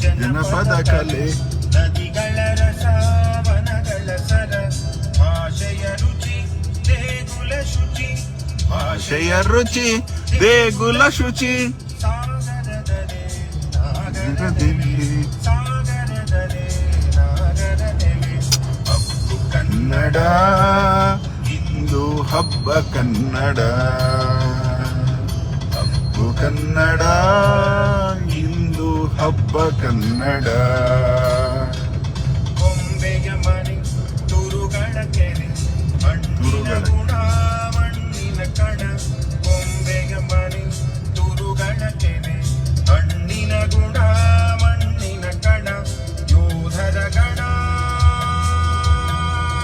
ಜನಪದ ಕಲೆ ನದಿಗಳ ರಸ ವನಗಳ ಸರ ಭಾಷೆಯ ರುಚಿ ದೇಗುಲ ಶುಚಿ. ಭಾಷೆಯ ರುಚಿ ದೇಗುಲ ಶುಚಿ. ಸಾಗರದಲ್ಲಿ. ಸಾಗರದಲ್ಲಿ ಕನ್ನಡ ಇಂದು ಹಬ್ಬ ಕನ್ನಡ. ಹಬ್ಬು ಕನ್ನಡ ಹಬ್ಬ ಕನ್ನಡ ಕೊಂಬೆಯ ಮನೆ ತುರುಗಳ ಕೆರೆ ಮಣ್ಣಿನ. ಗುಣ ಮಣ್ಣಿನ ಕಣ. ಕೊಂಬೆಯ ಮನೆ ತುರುಗಳ ಕೆರೆ ಮಣ್ಣಿನ ಗುಣ ಮಣ್ಣಿನ ಕಣ. ಯೋಧರ ಗಣ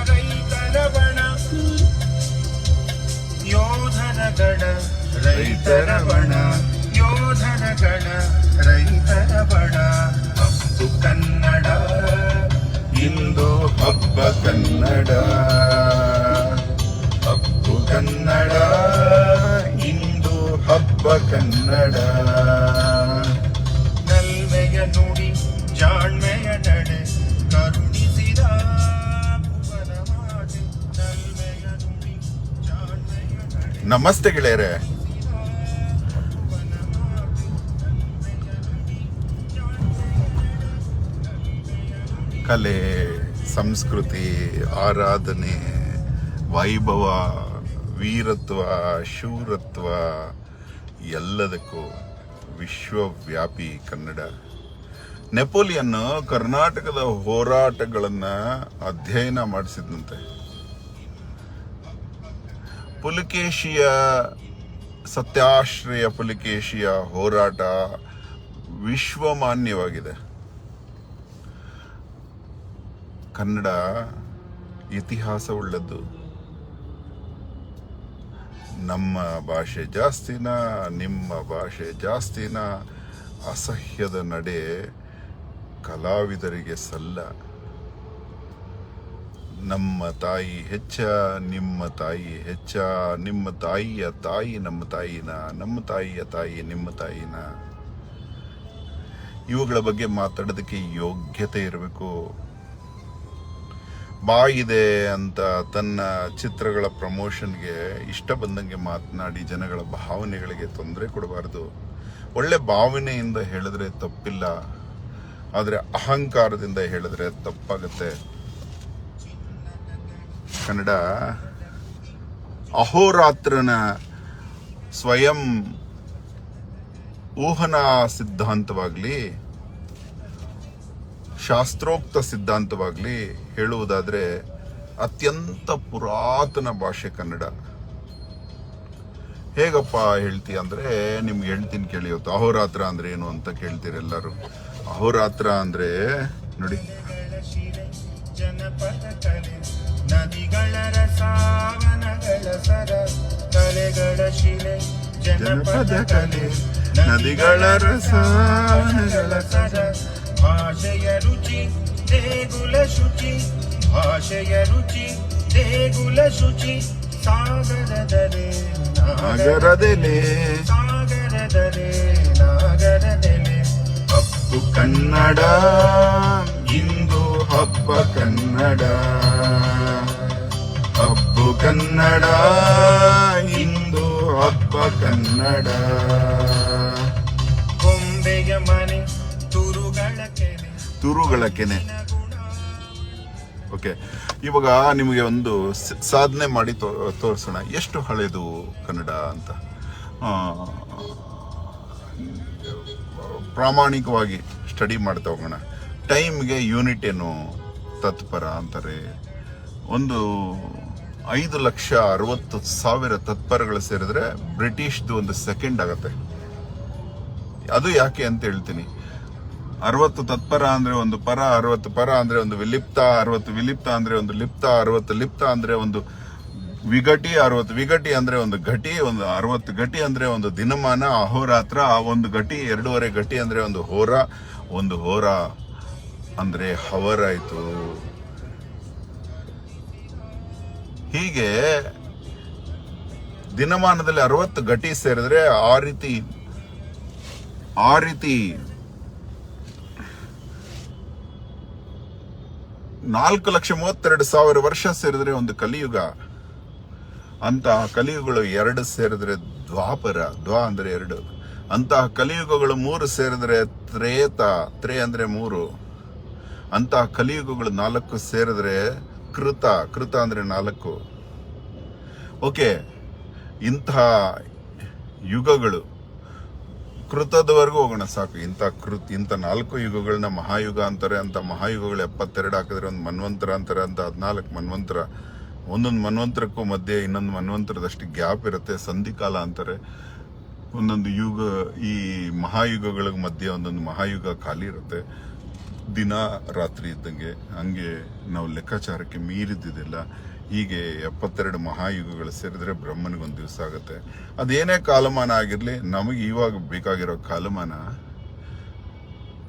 ರೈತರ ಬಣ. ಯೋಧರ ಗಣ ರೈತರ ಬಣ. ಹಬ್ಬ ಕನ್ನಡ. ಹಬ್ಬು ಕನ್ನಡ ಇಂದು ಹಬ್ಬ ಕನ್ನಡ. ನಲ್ಮೆಯ ನುಡಿ ಜಾಣ್ಮೆಯ ನಡೆ ಕರುಣಿಸಿದ ನಮಸ್ತೆ ಗೆಳೆಯರೆ. ಕಲೆ ಸಂಸ್ಕೃತಿ, ಆರಾಧನೆ, ವೈಭವ, ವೀರತ್ವ ಶೂರತ್ವ ಎಲ್ಲದಕ್ಕೂ ವಿಶ್ವವ್ಯಾಪಿ ಕನ್ನಡ. ನೆಪೋಲಿಯನ್ ಕರ್ನಾಟಕದ ಹೋರಾಟಗಳನ್ನು ಅಧ್ಯಯನ ಮಾಡಿಸಿದಂತೆ ಪುಲಿಕೇಶಿಯ ಸತ್ಯಾಶ್ರಯ ಪುಲಿಕೇಶಿಯ ಹೋರಾಟ ವಿಶ್ವಮಾನ್ಯವಾಗಿದೆ. ಕನ್ನಡ ಇತಿಹಾಸವುಳ್ಳದ್ದು. ನಮ್ಮ ಭಾಷೆ ಜಾಸ್ತಿನ, ನಿಮ್ಮ ಭಾಷೆ ಜಾಸ್ತಿನ, ಅಸಹ್ಯದ ನಡೆ ಕಲಾವಿದರಿಗೆ ಸಲ್ಲ. ನಮ್ಮ ತಾಯಿ ಹೆಚ್ಚ, ನಿಮ್ಮ ತಾಯಿ ಹೆಚ್ಚ, ನಿಮ್ಮ ತಾಯಿಯ ತಾಯಿ, ನಮ್ಮ ತಾಯಿನ, ನಮ್ಮ ತಾಯಿಯ ತಾಯಿ, ನಿಮ್ಮ ತಾಯಿನ. ಇವುಗಳ ಬಗ್ಗೆ ಮಾತಾಡೋದಕ್ಕೆ ಯೋಗ್ಯತೆ ಇರಬೇಕು. ಬಾಯಿದೆ ಅಂತ ತನ್ನ ಚಿತ್ರಗಳ ಪ್ರಮೋಷನ್ಗೆ ಇಷ್ಟ ಬಂದಂಗೆ ಮಾತನಾಡಿ ಜನಗಳ ಭಾವನೆಗಳಿಗೆ ತೊಂದರೆ ಕೊಡಬಾರ್ದು. ಒಳ್ಳೆ ಭಾವನೆಯಿಂದ ಹೇಳಿದ್ರೆ ತಪ್ಪಿಲ್ಲ. ಆದರೆ ಅಹಂಕಾರದಿಂದ ಹೇಳಿದ್ರೆ ತಪ್ಪಾಗುತ್ತೆ. ಕನ್ನಡ ಅಹೋರಾತ್ರನ ಸ್ವಯಂ ಊಹನಾ ಸಿದ್ಧಾಂತವಾಗ್ಲಿ ಶಾಸ್ತ್ರೋಕ್ತ ಸಿದ್ಧಾಂತವಾಗಲಿ ಹೇಳುವುದಾದರೆ ಅತ್ಯಂತ ಪುರಾತನ ಭಾಷೆ ಕನ್ನಡ. ಹೇಗಪ್ಪ ಹೇಳ್ತೀಯ ಅಂದ್ರೆ ನಿಮ್ಗೆ ಹೇಳ್ತೀನಿ ಕೇಳಿ ಇವತ್ತು ಅಹೋರಾತ್ರ ಅಂದ್ರೆ ಏನು ಅಂತ ಕೇಳ್ತೀರಿ ಎಲ್ಲರೂ? ಅಹೋರಾತ್ರ ಅಂದ್ರೆ ನೋಡಿ. ಜನಪದ ಕಲೆ ನದಿಗಳ ರಸಾವನಗಳ ಸರ. ಭಾಷೆಯ ರುಚಿ, ದೇಗುಲ ಶುಚಿ. ಭಾಷೆಯ ರುಚಿ, ದೇಗುಲ ಶುಚಿ. ಸಾಗರದರೆ ನಾಗರದೆಲೆ ಸಾಗರದರೆ ನಾಗರದೆಲೆ ಹಬ್ಬು ಕನ್ನಡ, ಇಂದು ಹಬ್ಬ ಕನ್ನಡ. ಹಬ್ಬು ಕನ್ನಡ, ಇಂದು ಹಬ್ಬ ಕನ್ನಡ. ಕೆರೆ ತುರುಗಳ ಕೆನೆ. ಓಕೆ ಇವಾಗ ನಿಮಗೆ ಒಂದು ಸಾಧನೆ ಮಾಡಿ ತೋರಿಸೋಣ. ಎಷ್ಟು ಹಳೆಯದು ಕನ್ನಡ ಅಂತ? ಪ್ರಾಮಾಣಿಕವಾಗಿ ಸ್ಟಡಿ ಮಾಡ್ತಾ ಹೋಗೋಣ. ಟೈಮ್ಗೆ ಯೂನಿಟ್ ಏನು ತತ್ಪರ ಅಂತಾರೆ. ಒಂದು ಐದು ಲಕ್ಷ ಅರವತ್ತು ಸಾವಿರ ತತ್ಪರಗಳು ಸೇರಿದ್ರೆ ಬ್ರಿಟಿಷ್ದು ಒಂದು ಸೆಕೆಂಡ್ ಆಗತ್ತೆ. ಅದು ಯಾಕೆ ಅಂತ ಹೇಳ್ತೀನಿ. ಅರವತ್ತು ತತ್ಪರ ಅಂದ್ರೆ ಒಂದು ಪರ, ಅರವತ್ತು ಪರ ಅಂದ್ರೆ ಒಂದು ವಿಲಿಪ್ತ, ಅರವತ್ತು ವಿಲಿಪ್ತ ಅಂದ್ರೆ ಒಂದು ಲಿಪ್ತ, ಅರವತ್ತು ಲಿಪ್ತ ಅಂದ್ರೆ ಒಂದು ವಿಘಟಿ, ಅರವತ್ತು ವಿಘಟಿ ಅಂದ್ರೆ ಒಂದು ಘಟಿ, ಒಂದು ಅರವತ್ತು ಘಟಿ ಅಂದ್ರೆ ಒಂದು ದಿನಮಾನ, ಅಹೋರಾತ್ರ, ಆ ಒಂದು ಘಟಿ, ಎರಡೂವರೆ ಘಟಿ ಅಂದ್ರೆ ಒಂದು ಹೋರ ಒಂದು ಹೋರ ಅಂದ್ರೆ ಹವರ್ ಆಯ್ತು ಹೀಗೆ ದಿನಮಾನದಲ್ಲಿ ಅರವತ್ತು ಘಟಿ ಸೇರಿದ್ರೆ ಆ ರೀತಿ ಆ ರೀತಿ ನಾಲ್ಕು ಲಕ್ಷ ಮೂವತ್ತೆರಡು ಸಾವಿರ ವರ್ಷ ಸೇರಿದ್ರೆ ಒಂದು ಕಲಿಯುಗ. ಅಂತಹ ಕಲಿಯುಗಗಳು ಎರಡು ಸೇರಿದ್ರೆ ದ್ವಾಪರ, ದ್ವಾ ಅಂದ್ರೆ ಎರಡು. ಅಂತಹ ಕಲಿಯುಗಗಳು ಮೂರು ಸೇರಿದ್ರೆ ತ್ರೇತ, ತ್ರೇ ಅಂದ್ರೆ ಮೂರು. ಅಂತಹ ಕಲಿಯುಗಗಳು ನಾಲ್ಕು ಸೇರಿದ್ರೆ ಕೃತ ಕೃತ ಅಂದ್ರೆ ನಾಲ್ಕು. ಓಕೆ, ಇಂತಹ ಯುಗಗಳು ಕೃತದವರೆಗೂ ಹೋಗೋಣ, ಸಾಕು. ಇಂಥ ಕೃತ್, ಇಂಥ ನಾಲ್ಕು ಯುಗಗಳನ್ನ ಮಹಾಯುಗ ಅಂತಾರೆ ಅಂತ ಮಹಾಯುಗಗಳು ಎಪ್ಪತ್ತೆರಡು ಹಾಕಿದ್ರೆ ಒಂದು ಮನ್ವಂತರ ಅಂತಾರೆ ಅಂತ ಹದಿನಾಲ್ಕು ಮನ್ವಂತರ. ಒಂದೊಂದು ಮನ್ವಂತರಕ್ಕೂ ಮಧ್ಯೆ ಇನ್ನೊಂದು ಮನ್ವಂತರದಷ್ಟು ಗ್ಯಾಪ್ ಇರುತ್ತೆ ಸಂಧಿಕಾಲ ಅಂತಾರೆ. ಒಂದೊಂದು ಯುಗ, ಈ ಮಹಾಯುಗಗಳ ಮಧ್ಯೆ ಒಂದೊಂದು ಮಹಾಯುಗ ಖಾಲಿ ಇರುತ್ತೆ. ದಿನ, ರಾತ್ರಿ ಇದ್ದಂಗೆ. ಹಂಗೆ ನಾವು ಲೆಕ್ಕಾಚಾರಕ್ಕೆ ಮೀರಿದ್ದಿಲ್ಲ ಹೀಗೆ ಎಪ್ಪತ್ತೆರಡು ಮಹಾಯುಗಗಳು ಸೇರಿದ್ರೆ ಬ್ರಹ್ಮನಿಗೊಂದು ದಿವಸ ಆಗುತ್ತೆ. ಅದೇನೇ ಕಾಲಮಾನ ಆಗಿರಲಿ, ನಮಗೆ ಇವಾಗ ಬೇಕಾಗಿರೋ ಕಾಲಮಾನ,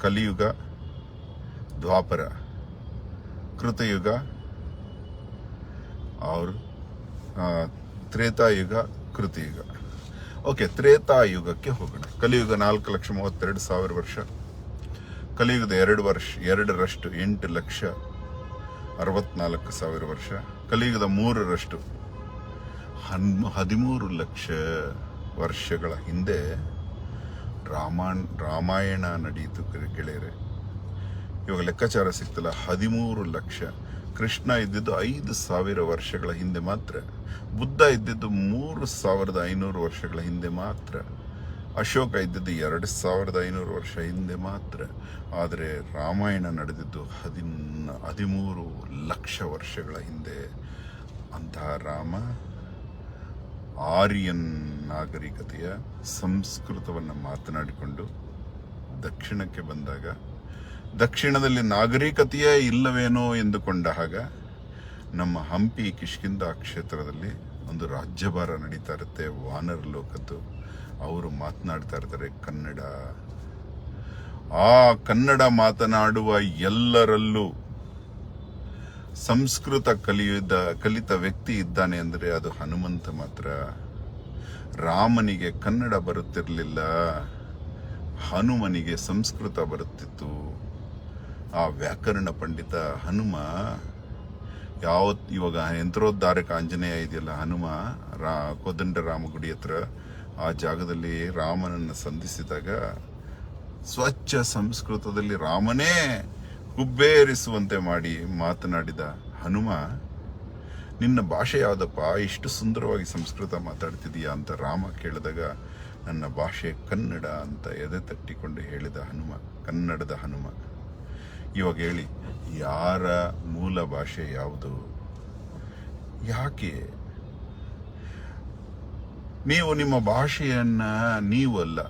ಕಲಿಯುಗ, ದ್ವಾಪರ, ಕೃತಯುಗ, ಅವರು ತ್ರೇತಾಯುಗ, ಕೃತಯುಗ. ಓಕೆ, ತ್ರೇತಾಯುಗಕ್ಕೆ ಹೋಗೋಣ. ಕಲಿಯುಗ ನಾಲ್ಕು ಲಕ್ಷ ಮೂವತ್ತೆರಡು ಸಾವಿರ ವರ್ಷ. ಕಲಿಯುಗದ ಎರಡು ವರ್ಷ, ಎರಡರಷ್ಟು ಎಂಟು ಲಕ್ಷ ಅರವತ್ನಾಲ್ಕು ಸಾವಿರ ವರ್ಷ. ಕಲಿಯುಗದ ಮೂರರಷ್ಟು ಹನ್ ಹದಿಮೂರು ಲಕ್ಷ ವರ್ಷಗಳ ಹಿಂದೆ ರಾಮಾಯಣ ರಾಮಾಯಣ ನಡೆಯಿತು ಗೆಳೆಯರೆ. ಇವಾಗ ಲೆಕ್ಕಾಚಾರ ಸಿಗ್ತಲ್ಲ ಹದಿಮೂರು ಲಕ್ಷ. ಕೃಷ್ಣ ಇದ್ದಿದ್ದು ಐದು ಸಾವಿರ ವರ್ಷಗಳ ಹಿಂದೆ ಮಾತ್ರ. ಬುದ್ಧ ಇದ್ದಿದ್ದು ಮೂರು ಸಾವಿರದ ಐನೂರು ವರ್ಷಗಳ ಹಿಂದೆ ಮಾತ್ರ. ಅಶೋಕ ಇದ್ದಿದ್ದು ಎರಡು ಸಾವಿರದ ಐನೂರು ವರ್ಷ ಹಿಂದೆ ಮಾತ್ರ. ಆದರೆ ರಾಮಾಯಣ ನಡೆದಿದ್ದು ಹದಿನ, ಹದಿಮೂರು ಲಕ್ಷ ವರ್ಷಗಳ ಹಿಂದೆ. ಅಂತಹ ರಾಮ ಆರ್ಯನ್ ನಾಗರಿಕತೆಯ ಸಂಸ್ಕೃತವನ್ನು ಮಾತನಾಡಿಕೊಂಡು ದಕ್ಷಿಣಕ್ಕೆ ಬಂದಾಗ, ದಕ್ಷಿಣದಲ್ಲಿ ನಾಗರಿಕತೆಯೇ ಇಲ್ಲವೇನೋ ಎಂದುಕೊಂಡ ಹಾಗ ನಮ್ಮ ಹಂಪಿ ಕಿಷ್ಕಿಂದ ಕ್ಷೇತ್ರದಲ್ಲಿ ಒಂದು ರಾಜ್ಯಭಾರ ನಡೀತಾ ಇರುತ್ತೆ ವಾನರ್ ಲೋಕದ್ದು. ಅವರು ಮಾತನಾಡ್ತಾ ಇರ್ತಾರೆ, ಕನ್ನಡ. ಆ ಕನ್ನಡ ಮಾತನಾಡುವ ಎಲ್ಲರಲ್ಲೂ ಸಂಸ್ಕೃತ ಕಲಿಯುದ, ಕಲಿತ ವ್ಯಕ್ತಿ ಇದ್ದಾನೆ ಅಂದರೆ ಅದು ಹನುಮಂತ ಮಾತ್ರ. ರಾಮನಿಗೆ ಕನ್ನಡ ಬರುತ್ತಿರಲಿಲ್ಲ, ಹನುಮನಿಗೆ ಸಂಸ್ಕೃತ ಬರುತ್ತಿತ್ತು. ಆ ವ್ಯಾಕರಣ ಪಂಡಿತ ಹನುಮ, ಯಾವತ್ ಇವಾಗ ಯಂತ್ರೋದ್ಧಾರಕ ಆಂಜನೇಯ ಇದೆಯಲ್ಲ ಹನುಮ, ರಾ, ಕೋದಂಡ ರಾಮಗುಡಿ ಹತ್ರ ಆ ಜಾಗದಲ್ಲಿ ರಾಮನನ್ನು ಸಂಧಿಸಿದಾಗ ಸ್ವಚ್ಛ ಸಂಸ್ಕೃತದಲ್ಲಿ ರಾಮನೇ ಹುಬ್ಬೇರಿಸುವಂತೆ ಮಾಡಿ ಮಾತನಾಡಿದ ಹನುಮ, ನಿನ್ನ ಭಾಷೆ ಯಾವುದಪ್ಪ ಇಷ್ಟು ಸುಂದರವಾಗಿ ಸಂಸ್ಕೃತ ಮಾತಾಡ್ತಿದೀಯಾ ಅಂತ ರಾಮ ಕೇಳಿದಾಗ, ನನ್ನ ಭಾಷೆ ಕನ್ನಡ ಅಂತ ಎದೆ ತಟ್ಟಿಕೊಂಡು ಹೇಳಿದ ಹನುಮ, ಕನ್ನಡದ ಹನುಮ, ಇವಾಗ ಹೇಳಿ, ಯಾರ ಮೂಲ ಭಾಷೆ ಯಾವುದು? ಯಾಕೆ ನೀವು ನಿಮ್ಮ ಭಾಷೆಯನ್ನ ನೀವು ಅಲ್ಲ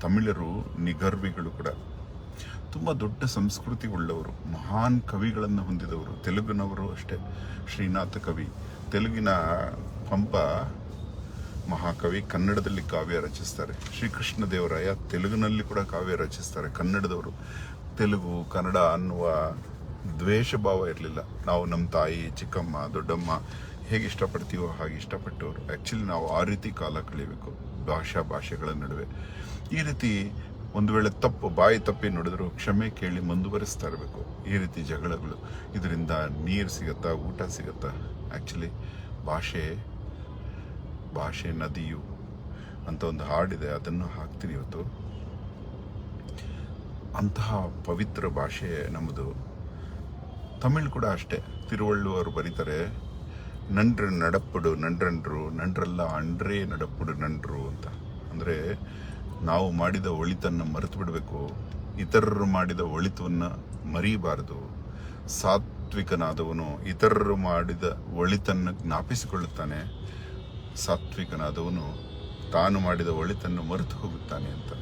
ತಮಿಳರು ನಿಗರ್ವಿಗಳು ಕೂಡ. ತುಂಬ ದೊಡ್ಡ ಸಂಸ್ಕೃತಿ ಉಳ್ಳವರು, ಮಹಾನ್ ಕವಿಗಳನ್ನು ಹೊಂದಿದವರು. ತೆಲುಗಿನವರು ಅಷ್ಟೇ, ಶ್ರೀನಾಥ ಕವಿ. ತೆಲುಗಿನ ಪಂಪ ಮಹಾಕವಿ, ಕನ್ನಡದಲ್ಲಿ ಕಾವ್ಯ ರಚಿಸ್ತಾರೆ. ಶ್ರೀಕೃಷ್ಣ ದೇವರಾಯ ತೆಲುಗಿನಲ್ಲಿ ಕೂಡ ಕಾವ್ಯ ರಚಿಸ್ತಾರೆ, ಕನ್ನಡದವರು. ತೆಲುಗು, ಕನ್ನಡ ಅನ್ನುವ ದ್ವೇಷ ಭಾವ ಇರಲಿಲ್ಲ. ನಾವು ನಮ್ಮ ತಾಯಿ, ಚಿಕ್ಕಮ್ಮ, ದೊಡ್ಡಮ್ಮ ಹೇಗೆ ಇಷ್ಟಪಡ್ತೀವೋ ಹಾಗೆ ಇಷ್ಟಪಟ್ಟವರು. ಆ್ಯಕ್ಚುಲಿ ನಾವು ಆ ರೀತಿ ಕಾಲ ಕಳೀಬೇಕು ಭಾಷಾ ಭಾಷೆಗಳ ನಡುವೆ. ಈ ರೀತಿ ಒಂದು ವೇಳೆ ತಪ್ಪು, ಬಾಯಿ ತಪ್ಪಿ ನೋಡಿದ್ರು ಕ್ಷಮೆ ಕೇಳಿ ಮುಂದುವರಿಸ್ತಾ ಇರಬೇಕು. ಈ ರೀತಿ ಜಗಳಗಳು. ಇದರಿಂದ ನೀರು ಸಿಗತ್ತಾ, ಊಟ ಸಿಗತ್ತಾ? ಆ್ಯಕ್ಚುಲಿ ಭಾಷೆ ಭಾಷೆ ನದಿಯು ಅಂತ ಒಂದು ಹಾಡಿದೆ. ಅದನ್ನು ಹಾಕ್ತೀನಿ ಇವತ್ತು. ಅಂತಹ ಪವಿತ್ರ ಭಾಷೆ ನಮ್ಮದು. ತಮಿಳು ಕೂಡ ಅಷ್ಟೇ. ತಿರುವಳ್ಳುವರು ಬರೀತಾರೆ. ನಂಡ್ರ ನಡಪ್ಪಡು ನಂಡ್ರನ್ರು ನಂಡ್ರಲ್ಲ ಅಂಡ್ರೇ ನಡಪ್ಪಡು ನಂಡ್ರು ಅಂತ. ಅಂದರೆ ನಾವು ಮಾಡಿದ ಒಳಿತನ್ನು ಮರೆತು ಬಿಡಬೇಕು. ಇತರರು ಮಾಡಿದ ಒಳಿತವನ್ನು ಮರೀಬಾರದು. ಸಾತ್ವಿಕನಾದವನು ಇತರರು ಮಾಡಿದ ಒಳಿತನ್ನು ಜ್ಞಾಪಿಸಿಕೊಳ್ಳುತ್ತಾನೆ. ಸಾತ್ವಿಕನಾದವನು ತಾನು ಮಾಡಿದ ಒಳಿತನ್ನು ಮರೆತು ಹೋಗುತ್ತಾನೆ ಅಂತ.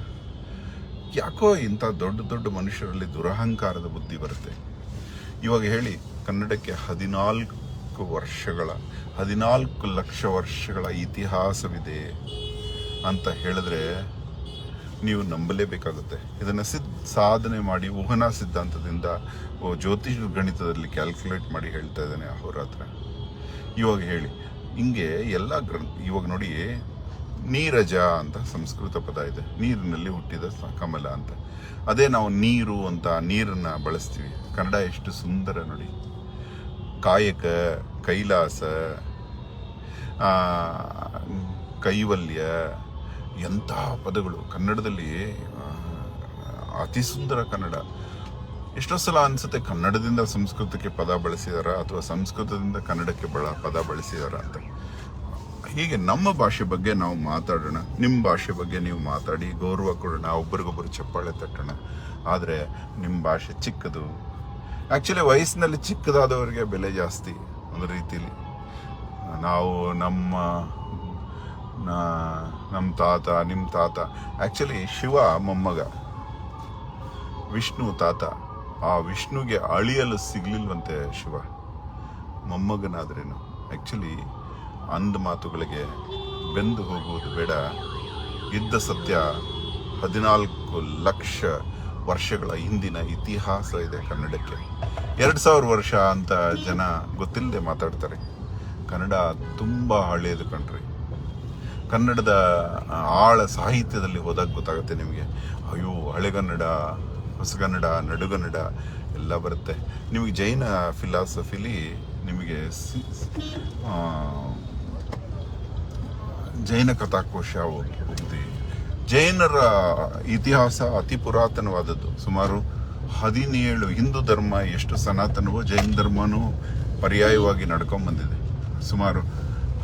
ಯಾಕೋ ಇಂಥ ದೊಡ್ಡ ದೊಡ್ಡ ಮನುಷ್ಯರಲ್ಲಿ ದುರಹಂಕಾರದ ಬುದ್ಧಿ ಬರುತ್ತೆ. ಇವಾಗ ಹೇಳಿ ಕನ್ನಡಕ್ಕೆ ಹದಿನಾಲ್ಕು ವರ್ಷಗಳ, ಹದಿನಾಲ್ಕು ಲಕ್ಷ ವರ್ಷಗಳ ಇತಿಹಾಸವಿದೆ ಅಂತ ಹೇಳಿದ್ರೆ ನೀವು ನಂಬಲೇಬೇಕಾಗುತ್ತೆ. ಇದನ್ನು ಸಿದ್, ಸಾಧನೆ ಮಾಡಿ ಊಹನಾ ಸಿದ್ಧಾಂತದಿಂದ ಜ್ಯೋತಿಷ್ ಗಣಿತದಲ್ಲಿ ಕ್ಯಾಲ್ಕುಲೇಟ್ ಮಾಡಿ ಹೇಳ್ತಾ ಇದ್ದಾನೆ ಹತ್ರ. ಇವಾಗ ಹೇಳಿ, ಹಿಂಗೆ ಎಲ್ಲ ಗ್ರಂಥ, ಇವಾಗ ನೋಡಿ, ನೀರಜ ಅಂತ ಸಂಸ್ಕೃತ ಪದ ಇದೆ. ನೀರಿನಲ್ಲಿ ಹುಟ್ಟಿದ ಕಮಲ ಅಂತ. ಅದೇ ನಾವು ನೀರು ಅಂತ, ನೀರನ್ನು ಬಳಸ್ತೀವಿ. ಕನ್ನಡ ಎಷ್ಟು ಸುಂದರ ನೋಡಿ. ಕಾಯಕ, ಕೈಲಾಸ ಕೈವಲ್ಯ ಎಂತಹ ಪದಗಳು. ಕನ್ನಡದಲ್ಲಿ ಅತಿ ಸುಂದರ ಕನ್ನಡ. ಎಷ್ಟೋ ಸಲ ಅನಿಸುತ್ತೆ ಕನ್ನಡದಿಂದ ಸಂಸ್ಕೃತಕ್ಕೆ ಪದ ಬಳಸಿದಾರ ಅಥವಾ ಸಂಸ್ಕೃತದಿಂದ ಕನ್ನಡಕ್ಕೆ ಬಳ, ಪದ ಬಳಸಿದಾರ ಅಂತ. ಹೀಗೆ ನಮ್ಮ ಭಾಷೆ ಬಗ್ಗೆ ನಾವು ಮಾತಾಡೋಣ. ನಿಮ್ಮ ಭಾಷೆ ಬಗ್ಗೆ ನೀವು ಮಾತಾಡಿ, ಗೌರವ ಕೊಡೋಣ, ಒಬ್ರಿಗೊಬ್ರು ಚಪ್ಪಾಳೆ ತಟ್ಟೋಣ. ಆದರೆ ನಿಮ್ಮ ಭಾಷೆ ಚಿಕ್ಕದು ಆ್ಯಕ್ಚುಲಿ ವಯಸ್ಸಿನಲ್ಲಿ ಚಿಕ್ಕದಾದವರಿಗೆ ಬೆಲೆ ಜಾಸ್ತಿ ಒಂದು ರೀತಿಲಿ. ನಾವು ನಮ್ಮ ನಮ್ಮ ತಾತ ನಿಮ್ಮ ತಾತ. ಆ್ಯಕ್ಚುಲಿ ಶಿವ ಮೊಮ್ಮಗ. ವಿಷ್ಣು ತಾತ. ಆ ವಿಷ್ಣುಗೆ ಅಳಿಯಲು ಸಿಗ್ಲಿಲ್ವಂತೆ ಶಿವ. ಮೊಮ್ಮಗನಾದ್ರೇನು? ಆ್ಯಕ್ಚುಲಿ ಅಂದ ಮಾತುಗಳಿಗೆ ಬೆಂದು ಹೋಗುವುದು ಬೇಡ. ಇದ್ದ ಸತ್ಯ ಹದಿನಾಲ್ಕು ಲಕ್ಷ ವರ್ಷಗಳ ಹಿಂದಿನ ಇತಿಹಾಸ ಇದೆ ಕನ್ನಡಕ್ಕೆ. ಎರಡು ಸಾವಿರ ವರ್ಷ ಅಂತ ಜನ ಗೊತ್ತಿಲ್ಲದೆ ಮಾತಾಡ್ತಾರೆ. ಕನ್ನಡ ತುಂಬ ಹಳೆಯದು ಕಣ್ರಿ. ಕನ್ನಡದ ಆಳ ಸಾಹಿತ್ಯದಲ್ಲಿ ಹೋದಾಗ ಗೊತ್ತಾಗುತ್ತೆ ನಿಮಗೆ. ಅಯ್ಯೋ ಹಳೆಗನ್ನಡ ಹೊಸಗನ್ನಡ ನಡುಗನ್ನಡ ಎಲ್ಲ ಬರುತ್ತೆ. ನಿಮಗೆ ಜೈನ ಫಿಲಾಸಫಿಲಿ ನಿಮಗೆ ಜೈನ ಕಥಾಕೋಶ ಹೋಗ್ತಿ ಜೈನರ ಇತಿಹಾಸ ಅತಿ ಪುರಾತನವಾದದ್ದು. ಸುಮಾರು ಹದಿನೇಳು ಹಿಂದೂ ಧರ್ಮ ಎಷ್ಟು ಸನಾತನವೋ ಜೈನ ಧರ್ಮನೂ ಪರ್ಯಾಯವಾಗಿ ನಡ್ಕೊಂಡ್ ಬಂದಿದೆ ಸುಮಾರು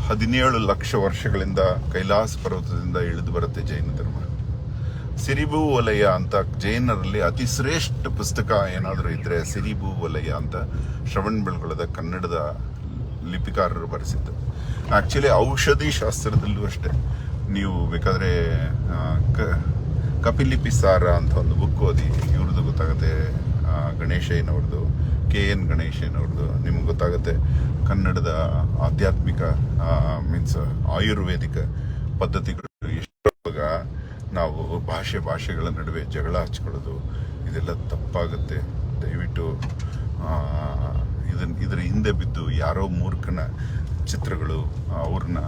ಹದಿನೇಳು ಲಕ್ಷ ವರ್ಷಗಳಿಂದ ಕೈಲಾಸ ಪರ್ವತದಿಂದ ಇಳಿದು ಬರುತ್ತೆ ಜೈನ ಧರ್ಮ. ಸಿರಿಭೂ ವಲಯ ಅಂತ ಜೈನರಲ್ಲಿ ಅತಿ ಶ್ರೇಷ್ಠ ಪುಸ್ತಕ ಏನಾದರೂ ಇದ್ರೆ ಸಿರಿಭೂ ವಲಯ ಅಂತ ಶ್ರವಣ್ ಬೆಳಗೊಳದ ಕನ್ನಡದ ಲಿಪಿಕಾರರು ಬರೆಸಿದ್ದು. ಆಕ್ಚುಲಿ ಔಷಧಿ ಶಾಸ್ತ್ರದಲ್ಲೂ ಅಷ್ಟೇ. ನೀವು ಬೇಕಾದರೆ ಕ- ಕಪಿಲಿಪಿ ಸಾರ ಅಂತ ಒಂದು ಬುಕ್ ಓದಿ, ಇವ್ರದ್ದು ಗೊತ್ತಾಗುತ್ತೆ ಗಣೇಶಯ್ಯನವ್ರದ್ದು, ಕೆ ಎನ್ ಗಣೇಶಯ್ಯನವ್ರದ್ದು, ನಿಮ್ಗೆ ಗೊತ್ತಾಗುತ್ತೆ, ಕನ್ನಡದ ಆಧ್ಯಾತ್ಮಿಕ ಮೀನ್ಸ್ ಆಯುರ್ವೇದಿಕ ಪದ್ಧತಿಗಳು ಎಷ್ಟೊಳಗ ನಾವು ಭಾಷೆ ಭಾಷೆಗಳ ನಡುವೆ ಜಗಳ ಹಚ್ಕೊಳ್ಳೋದು, ಇದೆಲ್ಲ ತಪ್ಪಾಗುತ್ತೆ. ದಯವಿಟ್ಟು ಇದನ್ನು ಇದರ ಹಿಂದೆ ಬಿದ್ದು ಯಾರೋ ಮೂರ್ಖನ ಚಿತ್ರಗಳು ಅವ್ರನ್ನ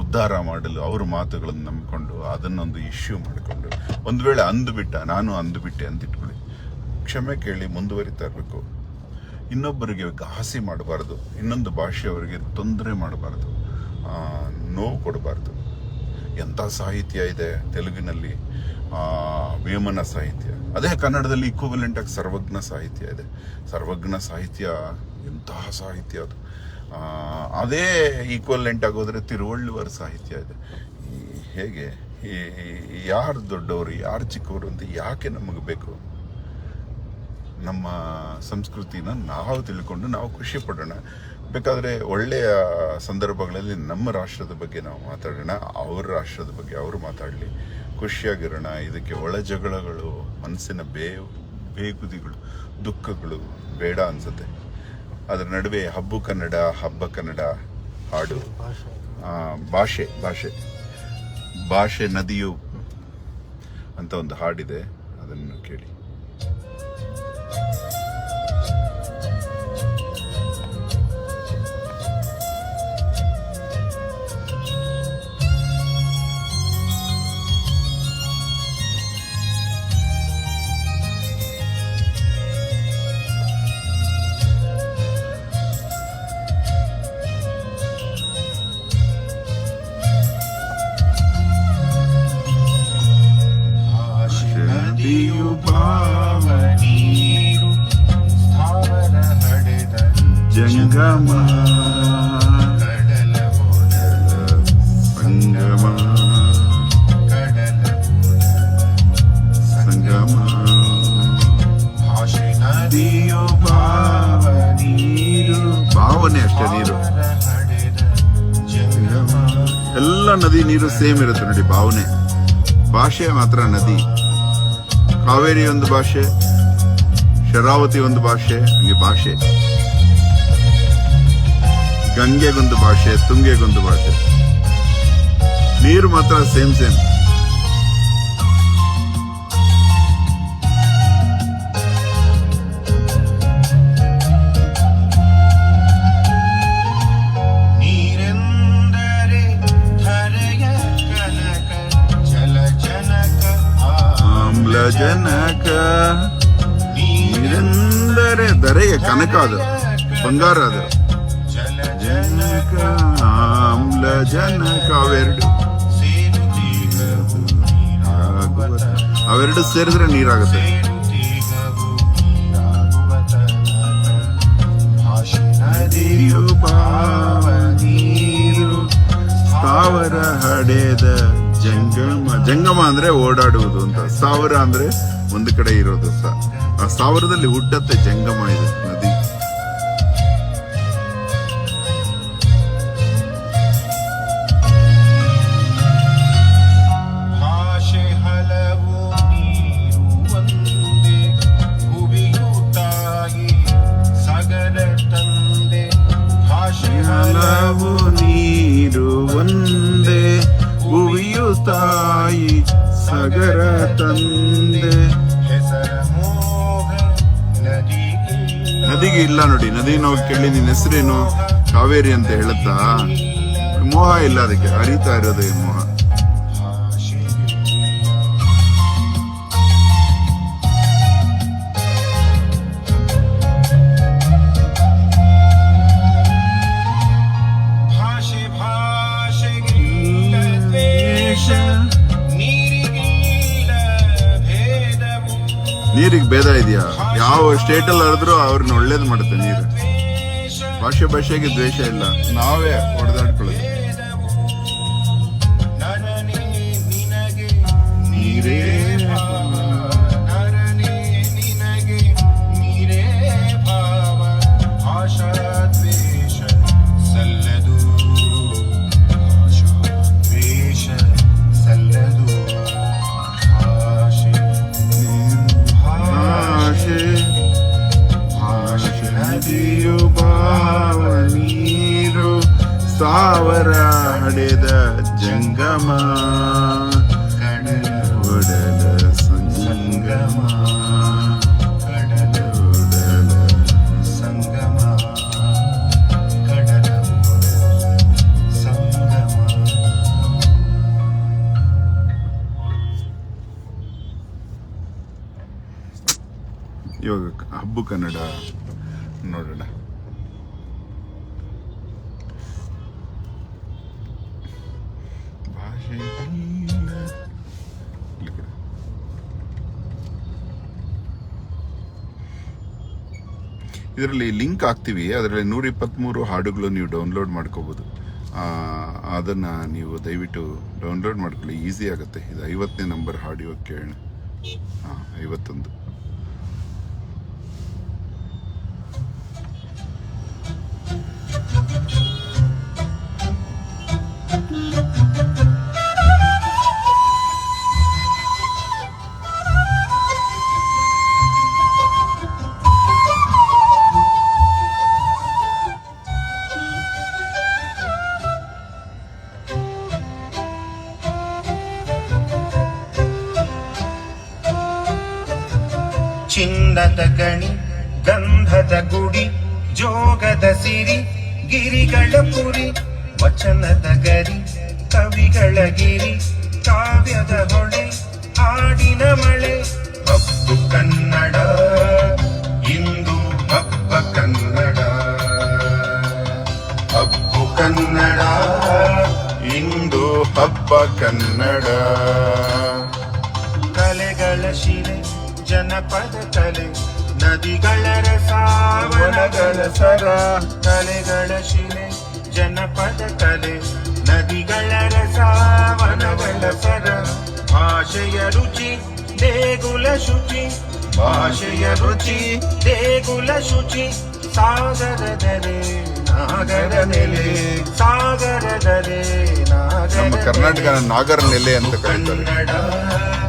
ಉದ್ಧಾರ ಮಾಡಲು ಅವ್ರ ಮಾತುಗಳನ್ನು ನಂಬಿಕೊಂಡು ಅದನ್ನೊಂದು ಇಶ್ಯೂ ಮಾಡಿಕೊಂಡು ಒಂದು ವೇಳೆ ಅಂದುಬಿಟ್ಟ ನಾನು ಅಂದುಬಿಟ್ಟೆ ಅಂತ ಇಟ್ಕೊಳ್ಳಿ ಕ್ಷಮೆ ಕೇಳಿ ಮುಂದುವರಿತಾ ಇರಬೇಕು. ಇನ್ನೊಬ್ಬರಿಗೆ ಘಾಸಿ ಮಾಡಬಾರ್ದು, ಇನ್ನೊಂದು ಭಾಷೆಯವರಿಗೆ ತೊಂದರೆ ಮಾಡಬಾರ್ದು ನೋವು ಕೊಡಬಾರ್ದು. ಎಂಥ ಸಾಹಿತ್ಯ ಇದೆ ತೆಲುಗಿನಲ್ಲಿ? ವೇಮನ ಸಾಹಿತ್ಯ. ಅದೇ ಕನ್ನಡದಲ್ಲಿ ಇಕ್ವಲೆಂಟಾಗಿ ಸರ್ವಜ್ಞ ಸಾಹಿತ್ಯ ಇದೆ. ಸರ್ವಜ್ಞ ಸಾಹಿತ್ಯ ಎಂತಹ ಸಾಹಿತ್ಯ ಅದು. ಅದೇ ಈಕ್ವಲೆಂಟ್ ಆಗೋದ್ರೆ ತಿರುವಳ್ಳುವರ ಸಾಹಿತ್ಯ ಇದೆ. ಹೇಗೆ? ಯಾರು ದೊಡ್ಡವರು, ಯಾರು ಚಿಕ್ಕವರು ಅಂತ ಯಾಕೆ ನಮಗೆ ಬೇಕು? ನಮ್ಮ ಸಂಸ್ಕೃತಿನ ನಾವು ತಿಳ್ಕೊಂಡು ನಾವು ಖುಷಿ ಪಡೋಣ. ಬೇಕಾದರೆ ಒಳ್ಳೆಯ ಸಂದರ್ಭಗಳಲ್ಲಿ ನಮ್ಮ ರಾಷ್ಟ್ರದ ಬಗ್ಗೆ ನಾವು ಮಾತಾಡೋಣ, ಅವ್ರ ರಾಷ್ಟ್ರದ ಬಗ್ಗೆ ಅವರು ಮಾತಾಡಲಿ. ಖುಷಿಯಾಗಿರೋಣ, ಇದಕ್ಕೆ ಒಳ ಜಗಳಗಳು, ಮನಸ್ಸಿನ ಬೇ ಬೇಗುದಿಗಳು, ದುಃಖಗಳು ಬೇಡ ಅನ್ಸುತ್ತೆ. ಅದರ ನಡುವೆ ಹಬ್ಬು ಕನ್ನಡ, ಹಬ್ಬ ಕನ್ನಡ ಹಾಡು. ಭಾಷೆ ಭಾಷೆ. ಭಾಷೆ ನದಿಯು ಅಂತ ಒಂದು ಹಾಡಿದೆ. ಅದನ್ನು ಕೇಳಿ. ಭಾವನೆ ಅಷ್ಟೇ ನೀರು. ಎಲ್ಲ ನದಿ ನೀರು ಸೇಮ್ ಇರುತ್ತೆ ನೋಡಿ, ಭಾವನೆ. ಭಾಷೆ ಮಾತ್ರ ನದಿ. ಕಾವೇರಿ ಒಂದು ಭಾಷೆ, ಶರಾವತಿ ಒಂದು ಭಾಷೆ, ಹಂಗೆ ಭಾಷೆ. ಗಂಗೆಗೊಂದು ಭಾಷೆ, ತುಂಗೆಗೊಂದು ಭಾಷೆ. ನೀರು ಮಾತ್ರ ಸೇಮ್ ಸೇಮ್. ಆಮ್ಲಜನಕ ನೀರೆಂದರೆ ಧರೆಯ ಕನಕ ಅದು ಬಂಗಾರ ಅದು ಜಲ ಜನಕ ಆಮ್ಲಜನಕ ಅವೆರಡು ಸೇರುತ್ತೀಗವು ನೀರಾಗುವ ತನಕ. ಅವೆರಡು ಸೇರಿದ್ರೆ ನೀರಾಗುತ್ತೆ ಸೇರುತ್ತೀಗವು ನೀರಾಗುವ ತನಕ. ಭಾಷೆ ನದಿಯು ಭಾವ ನೀರು ಸ್ಥಾವರ ಹಡೆದ ಜಂಗಮ ಜಂಗಮ ಅಂದ್ರೆ ಓಡಾಡುವುದು ಅಂತ. ಸಾವಿರ ಅಂದ್ರೆ ಒಂದು ಕಡೆ ಇರೋದು ಅಂತ ಆ ಸಾವಿರದಲ್ಲಿ ಹುಟ್ಟತ್ತೆ ಜಂಗಮ ಇದೆ, ನದಿ. ಹಲವು ನೀರು ಒಂದು ತಾಯಿ ಸಗರ ತಂದೆ. ನದಿಗೆ ಇಲ್ಲ ನೋಡಿ, ನದಿ ನಾವು ಕೇಳಿ ನಿನ್ನ ಹೆಸರೇನು? ಕಾವೇರಿ ಅಂತ ಹೇಳುತ್ತಾ? ಮೋಹ ಇಲ್ಲ ಅದಕ್ಕೆ, ಅರಿತಾ ಇರೋದೇ ಮೋಹ. ನೀರಿಗೆ ಭೇದ ಇದೆಯಾ? ಯಾವ ಸ್ಟೇಟ್ ಅಲ್ಲಿ ಹರಿದ್ರು ಅವ್ರನ್ನ ಒಳ್ಳೇದು ಮಾಡುತ್ತೆ ನೀರು. ಭಾಷೆ ಭಾಷೆಗೆ ದ್ವೇಷ ಇಲ್ಲ. ನಾವೇ ಹೊಡೆದಾಡ್ಕೊಳ್ಳೋದು. ನೀರೇ ಸಾವಿರ ಹಡೆದ ಜಂಗಮ ಕಡಲ ಒಡಲ ಸಂಗಮ ಕಡಲ ಒಡಲ ಸಂಗಮ ಕಡಲ ಸಂಗಮ ಇವಾಗ ಹಬ್ಬ ಕನ್ನಡ ನೋಡೋಣ ಇದರಲ್ಲಿ ಲಿಂಕ್ ಹಾಕ್ತೀವಿ. ಅದರಲ್ಲಿ ನೂರ ಇಪ್ಪತ್ತ್ಮೂರು ಹಾಡುಗಳು ನೀವು ಡೌನ್ಲೋಡ್ ಮಾಡ್ಕೋಬೋದು. ಅದನ್ನು ನೀವು ದಯವಿಟ್ಟು ಡೌನ್ಲೋಡ್ ಮಾಡ್ಕೊಳ್ಳಿ. ಈಸಿ ಆಗುತ್ತೆ. ಇದು ಐವತ್ತನೇ ನಂಬರ್ ಹಾಡು ಕೇಳೋಣ ಹಾಂ ಐವತ್ತೊಂದು. ಗಿರಿಗಳ ಪುರಿ, ವಚನದ ಗರಿ, ಕವಿಗಳ ಗಿರಿ, ಕಾವ್ಯದ ಹೊಳೆ ಹಾಡಿನ ಮಳೆ, ಹಬ್ಬು ಕನ್ನಡ, ಇಂದು ಹಬ್ಬ ಕನ್ನಡ. ಹಬ್ಬು ಕನ್ನಡ, ಇಂದು ಹಬ್ಬ ಕನ್ನಡ. ಕಲೆಗಳ ಶಿಲೆ, ಜನಪದ ಕಲೆ ನದಿಗಳ ರಸಾವನಗಳ ಸರ ಕಲೆಗಳ ಶಿಲೆ ಜನಪದ ಕಲೆ. ನದಿಗಳ ರಸಾವನಗಳ ಸರ ಭಾಷೆಯ ರುಚಿ ದೇಗುಲ ಶುಚಿ. ಭಾಷೆಯ ರುಚಿ ದೇಗುಲ ಶುಚಿ ಸಾಗರದರೆ ನಾಗರ ನೆಲೆ. ಸಾಗರದರೆ ನಾಗರ ನಮ್ಮ ಕರ್ನಾಟಕ ನಾಗರ ನೆಲೆ ಅಂತ ಕರೀತಾರೆ.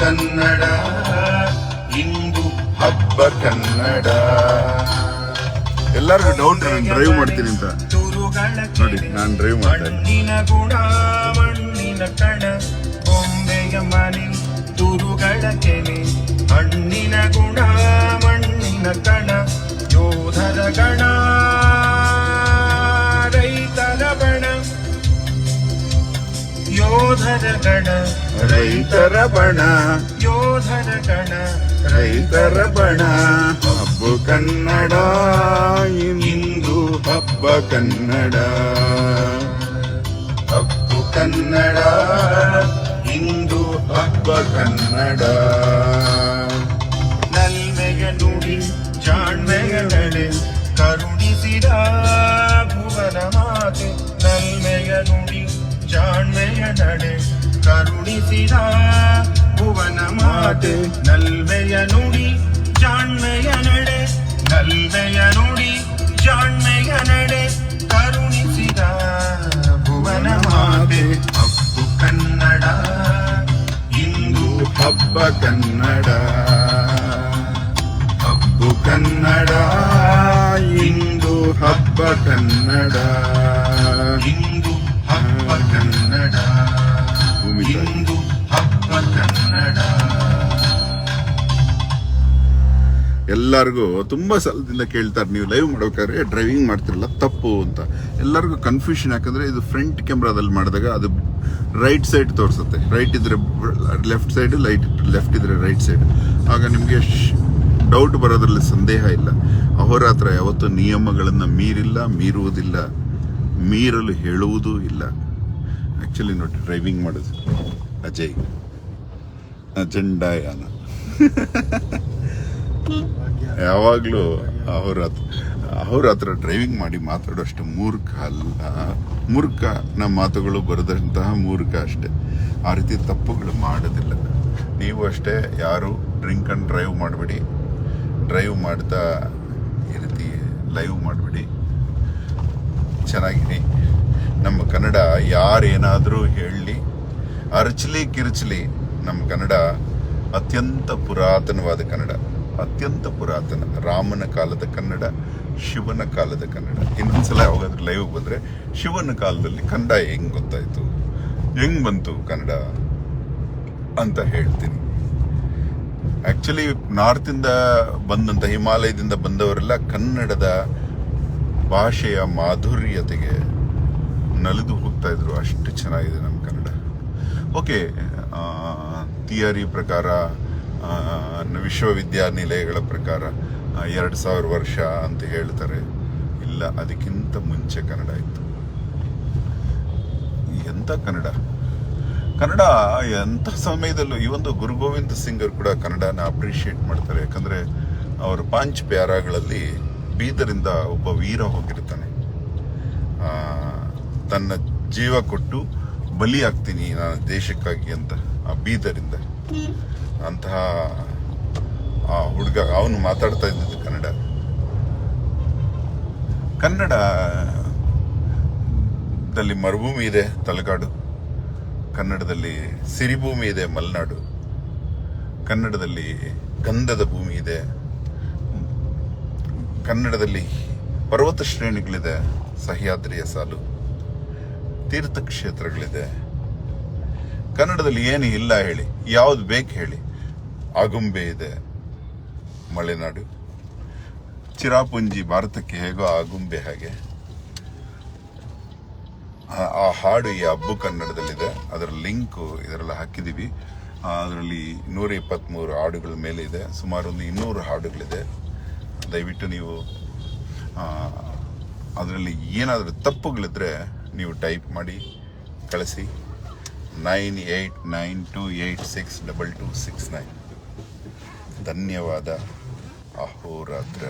ಕನ್ನಡ ಇಂದು ಹಬ್ಬ ಕನ್ನಡ. ಎಲ್ಲರಿಗೂ ಡೌಟ್ ನಾನು ಡ್ರೈವ್ ಮಾಡ್ತೀನಿ ಅಂತ. ನೋಡಿ ನಾನು ಡ್ರೈವ್ ಮಾಡ್ತೀನಿ ತುರುಗಳ ಕೆನೆ ಹಣ್ಣಿನ ಗುಣ ಮಣ್ಣಿನ ಕಣ. ಯೋಧರ ಗಣ ರೈತರ ಬಣ. ಯೋಧರ ಗಣ. ರೈತರ ಬಣ. ಯೋಧನ ಕಣ. ರೈತರ ಬಣ. ಹಬ್ಬ ಕನ್ನಡ ಇಂದು ಹಬ್ಬ ಕನ್ನಡ. ಹಬ್ಬ ಕನ್ನಡ ಇಂದು ಹಬ್ಬ ಕನ್ನಡ. ಕರುಣಿಸಿದ ಭುವನ ಮಾತೆ ನಲ್ಮೆಯ ನುಡಿ ಜಾಣ್ಮೆಯ ನಡೆ ನಲ್ಮೆಯ ನುಡಿ ಜಾಣ್ಮೆಯ ನಡೆ ಕರುಣಿಸಿದ ಭುವನ ಮಾತೆ. ಹಬ್ಬು ಕನ್ನಡ ಇಂದು ಹಬ್ಬ ಕನ್ನಡ. ಹಬ್ಬು ಕನ್ನಡ ಇಂದು ಹಬ್ಬ ಕನ್ನಡ. ಇಂದು ಹಬ್ಬ ಕನ್ನಡ. ಎಲ್ಲರಿಗೂ ತುಂಬ ಸಲದಿಂದ ಕೇಳ್ತಾರೆ ನೀವು ಲೈವ್ ಮಾಡ್ಬೇಕಾದ್ರೆ ಡ್ರೈವಿಂಗ್ ಮಾಡ್ತಿರಲ್ಲ ತಪ್ಪು ಅಂತ. ಎಲ್ಲರಿಗೂ ಕನ್ಫ್ಯೂಷನ್ ಯಾಕಂದ್ರೆ ಇದು ಫ್ರಂಟ್ ಕ್ಯಾಮ್ರಾದಲ್ಲಿ ಮಾಡಿದಾಗ ಅದು ರೈಟ್ ಸೈಡ್ ತೋರಿಸುತ್ತೆ. ರೈಟ್ ಇದ್ರೆ ಲೆಫ್ಟ್ ಸೈಡ್ ಲೈಟ್ ಲೆಫ್ಟ್ ಇದ್ರೆ ರೈಟ್ ಸೈಡ್ ಆಗ ನಿಮಗೆ ಡೌಟ್ ಬರೋದ್ರಲ್ಲಿ ಸಂದೇಹ ಇಲ್ಲ. ಅಹೋರಾತ್ರ ಯಾವತ್ತೂ ನಿಯಮಗಳನ್ನು ಮೀರಿಲ್ಲ ಮೀರುವುದಿಲ್ಲ ಮೀರಲು ಹೇಳುವುದೂ ಇಲ್ಲ. ಆಕ್ಚುಲಿ ನೋಡಿ ಡ್ರೈವಿಂಗ್ ಮಾಡೋದು ಅಜಯ್ ಅಜೆಂಡಾಯಾನ ಯಾವಾಗಲೂ ಅವ್ರ ಹತ್ರ ಅವ್ರ ಹತ್ರ ಡ್ರೈವಿಂಗ್ ಮಾಡಿ ಮಾತಾಡೋಷ್ಟು ಮೂರ್ಖ ಅಲ್ಲ. ಮೂರ್ಖ ನಮ್ಮ ಮಾತುಗಳು ಬರೆದಂತಹ ಮೂರ್ಖ ಅಷ್ಟೇ. ಆ ರೀತಿ ತಪ್ಪುಗಳು ಮಾಡೋದಿಲ್ಲ. ನೀವು ಅಷ್ಟೇ ಯಾರು ಡ್ರಿಂಕ್ ಅಂಡ್ ಡ್ರೈವ್ ಮಾಡಬೇಡಿ. ಡ್ರೈವ್ ಮಾಡ್ತಾ ಈ ರೀತಿ ಲೈವ್ ಮಾಡಬೇಡಿ. ಚೆನ್ನಾಗಿರಿ. ನಮ್ಮ ಕನ್ನಡ ಯಾರೇನಾದರೂ ಹೇಳಲಿ ಅರಚಲಿ ಕಿರ್ಚಲಿ ನಮ್ಮ ಕನ್ನಡ ಅತ್ಯಂತ ಪುರಾತನವಾದ ಕನ್ನಡ, ಅತ್ಯಂತ ಪುರಾತನ, ರಾಮನ ಕಾಲದ ಕನ್ನಡ, ಶಿವನ ಕಾಲದ ಕನ್ನಡ. ಇನ್ನೊಂದ್ಸಲ ಯಾವಾಗಾದ್ರೂ ಲೈವ್ ಬಂದರೆ ಶಿವನ ಕಾಲದಲ್ಲಿ ಕನ್ನಡ ಹೆಂಗ್ ಗೊತ್ತಾಯ್ತು? ಹೆಂಗ್ ಬಂತು ಕನ್ನಡ ಅಂತ ಹೇಳ್ತೀನಿ. ಆಕ್ಚುಲಿ ನಾರ್ತಿಂದ ಬಂದಂತ, ಹಿಮಾಲಯದಿಂದ ಬಂದವರೆಲ್ಲ ಕನ್ನಡದ ಭಾಷೆಯ ಮಾಧುರ್ಯತೆಗೆ ನಲಿದು ಹೋಗ್ತಾ ಇದ್ರು. ಅಷ್ಟು ಚೆನ್ನಾಗಿದೆ ನಮ್ಮ ಕನ್ನಡ. ಓಕೆ ಥಿಯರಿ ಪ್ರಕಾರ ವಿಶ್ವವಿದ್ಯಾನಿಲಯಗಳ ಪ್ರಕಾರ ಎರಡು ಸಾವಿರ ವರ್ಷ ಅಂತ ಹೇಳ್ತಾರೆ. ಇಲ್ಲ ಅದಕ್ಕಿಂತ ಮುಂಚೆ ಕನ್ನಡ ಇತ್ತು. ಎಂತ ಕನ್ನಡ? ಕನ್ನಡ ಎಂಥ ಸಮಯದಲ್ಲೂ ಈ ಒಂದು ಗುರು ಗೋವಿಂದ ಸಿಂಗರ್ ಕೂಡ ಕನ್ನಡನ ಅಪ್ರಿಷಿಯೇಟ್ ಮಾಡ್ತಾರೆ. ಯಾಕಂದ್ರೆ ಅವರು ಪಾಂಚ್ ಪ್ಯಾರಾಗಳಲ್ಲಿ ಬೀದರಿಂದ ಒಬ್ಬ ವೀರ ಹೋಗಿರ್ತಾನೆ. ಆ, ತನ್ನ ಜೀವ ಕೊಟ್ಟು ಬಲಿ ಆಗ್ತೀನಿ ನಾನು ದೇಶಕ್ಕಾಗಿ ಅಂತ, ಆ ಬೀದರಿಂದ. ಅಂತಹ, ಆ ಹುಡುಗ, ಅವನು ಮಾತಾಡ್ತಾ ಇದ್ದಿದ್ದು ಕನ್ನಡ. ಕನ್ನಡದಲ್ಲಿ ಮರುಭೂಮಿ ಇದೆ ತಲೆಗಾಡು ಕನ್ನಡದಲ್ಲಿ ಸಿರಿಭೂಮಿ ಇದೆ, ಮಲೆನಾಡು. ಕನ್ನಡದಲ್ಲಿ ಗಂಧದ ಭೂಮಿ ಇದೆ. ಕನ್ನಡದಲ್ಲಿ ಪರ್ವತ ಶ್ರೇಣಿಗಳಿದೆ, ಸಹ್ಯಾದ್ರಿಯ ಸಾಲು. ತೀರ್ಥಕ್ಷೇತ್ರಗಳಿದೆ. ಕನ್ನಡದಲ್ಲಿ ಏನು ಇಲ್ಲ ಹೇಳಿ, ಯಾವ್ದು ಬೇಕು ಹೇಳಿ. ಆಗುಂಬೆ ಇದೆ, ಮಲೆನಾಡು. ಚಿರಾಪುಂಜಿ ಭಾರತಕ್ಕೆ ಹೇಗೋ ಆಗುಂಬೆ ಹಾಗೆ. ಆ- ಹಾಡು ಈ ಹಬ್ಬು ಕನ್ನಡದಲ್ಲಿದೆ. ಅದರ ಲಿಂಕು ಇದರೆಲ್ಲ ಹಾಕಿದೀವಿ ಅದರಲ್ಲಿ ನೂರ ಇಪ್ಪತ್ತ್ಮೂರು ಹಾಡುಗಳ ಮೇಲೆ ಇದೆ. ಸುಮಾರು ಒಂದು ಇನ್ನೂರು ಹಾಡುಗಳಿದೆ. ದಯವಿಟ್ಟು ನೀವು ಅದರಲ್ಲಿ ಏನಾದರೂ ತಪ್ಪುಗಳಿದ್ರೆ ನೀವು ಟೈಪ್ ಮಾಡಿ, ಕಳಿಸಿ. Nine eight nine two eight six double two six nine. ಧನ್ಯವಾದ. ಅಹೋರಾತ್ರ.